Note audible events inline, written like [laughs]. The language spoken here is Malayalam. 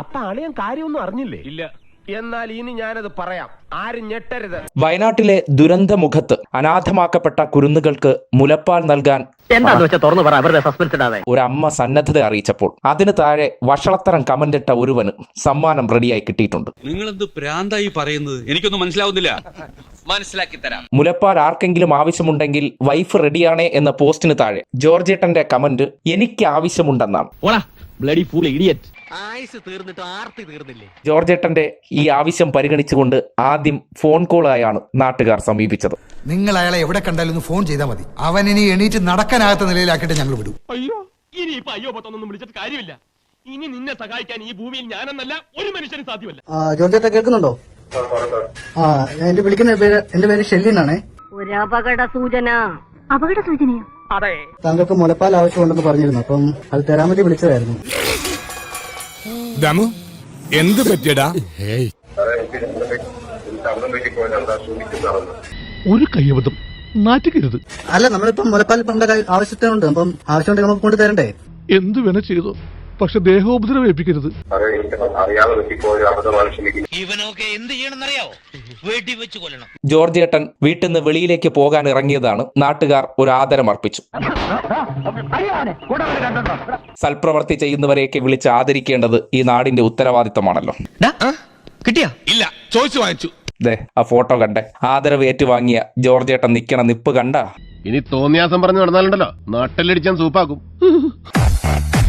അപ്പൊ അളിയൻ കാര്യമൊന്നും അറിഞ്ഞില്ലേ? ഇല്ല. എന്നാൽ ഇനി ഞാനത് പറയാം. ആരും ഞെട്ടരുത്. വയനാട്ടിലെ ദുരന്തമുഖത്ത് അനാഥമാക്കപ്പെട്ട കുരുന്നുകൾക്ക് മുലപ്പാൽ നൽകാൻ എന്താന്ന് വെച്ചാൽ തുറന്നു പറ അവരുടെ സസ്പെൻസ് ഇടാതെ ഒരമ്മ സന്നദ്ധത അറിയിച്ചപ്പോൾ അതിന് താഴെ വഷളത്തരം കമന്റിട്ട ഒരുവന് സമ്മാനം റെഡിയായി കിട്ടിയിട്ടുണ്ട്. നിങ്ങളെന്ത് പ്രാന്തായി പറയുന്നത്? എനിക്കൊന്നും മനസ്സിലാവുന്നില്ല. മനസ്സിലാക്കി തരാം. മുലപ്പാൽ ആർക്കെങ്കിലും ആവശ്യമുണ്ടെങ്കിൽ വൈഫ് റെഡിയാണേ എന്ന പോസ്റ്റിന് താഴെ ജോർജേട്ടന്റെ കമന്റ് എനിക്ക് ആവശ്യമുണ്ടെന്നാണ്. Bloody full idiot. ആയുസ് തീർന്നിട്ട് ആർത്തി തീർന്നില്ലേ? ജോർജേട്ടന്റെ ഈ ആവശ്യം പരിഗണിച്ചുകൊണ്ട് ആദ്യം ഫോൺ കോളായാണ് നാട്ടുകാർ സമീപിച്ചത്. നിങ്ങൾ അയാളെ എവിടെ കണ്ടാലും ഒന്ന് ഫോൺ ചെയ്താൽ മതി. അവൻ ഇനി എണീറ്റ് നടക്കാനാകാത്ത നിലയിലാക്കിയിട്ട് ഞങ്ങൾ വിടും. അയ്യോ ഇനി ഇപ്പൊ അയ്യോ പത്തൊന്നും വിളിച്ചിട്ട് കാര്യമില്ല. ഇനി നിന്നെ സഹായിക്കാൻ ഈ ഭൂമിയിൽ ഞാനെന്നല്ല ഒരു മനുഷ്യനും സാധ്യമല്ല. ആ ജോർജേട്ട കേൾക്കുന്നുണ്ടോ? ആ എന്റെ വിളിക്കുന്ന പേര് എന്റെ പേര് ഷെല്ലി എന്നാണേ ഒരു അപകട സൂചന. അപകട സൂചനയോ? അതെ. താങ്കൾക്ക് മുലപ്പാൽ ആവശ്യമുണ്ടെന്ന് പറഞ്ഞിരുന്നു അപ്പം അത് തരാൻ വേണ്ടി വിളിച്ചതായിരുന്നു. ദമു എന്ത് പറ്റിയടാ? ഒരു കയ്യബദ്ധം. നാറ്റിക്കരുത്. അല്ല നമ്മളിപ്പം മുലപ്പാൽ നമ്മുടെ ആവശ്യത്തിനുണ്ട് അപ്പം ആവശ്യമുണ്ടെങ്കിൽ നമുക്ക് കൊണ്ട് തരണ്ടേ? എന്ത് വേണ ചെയ്തോ? പക്ഷെ ദേഹോപദ്രവം ഏൽപ്പിക്കരുത്. ഇവനൊക്കെ എന്ത് ചെയ്യണമെന്നറിയാവോ? വെടി വെച്ച് കൊല്ലണം. ജോർജേട്ടൻ വീട്ടിൽ നിന്ന് വെളിയിലേക്ക് പോകാൻ ഇറങ്ങിയതാണ്. നാട്ടുകാർ ഒരു ആദരം അർപ്പിച്ചു. സൽപ്രവർത്തി ചെയ്യുന്നവരെയൊക്കെ വിളിച്ച് ആദരിക്കേണ്ടത് ഈ നാടിന്റെ ഉത്തരവാദിത്തമാണല്ലോ കിട്ടിയാ? ഇല്ല ചോദിച്ചു വാങ്ങിച്ചു. ദേ ആ ഫോട്ടോ കണ്ടേ. ആദരവ് ഏറ്റുവാങ്ങിയ ജോർജ് ഏട്ടൻ നിക്കണ നിപ്പ് കണ്ട? ഇനി തോന്നിയാസം പറഞ്ഞു നടന്നാലുണ്ടല്ലോ. നാട്ടിലടിച്ചാൻ സൂപ്പാക്കും. [laughs]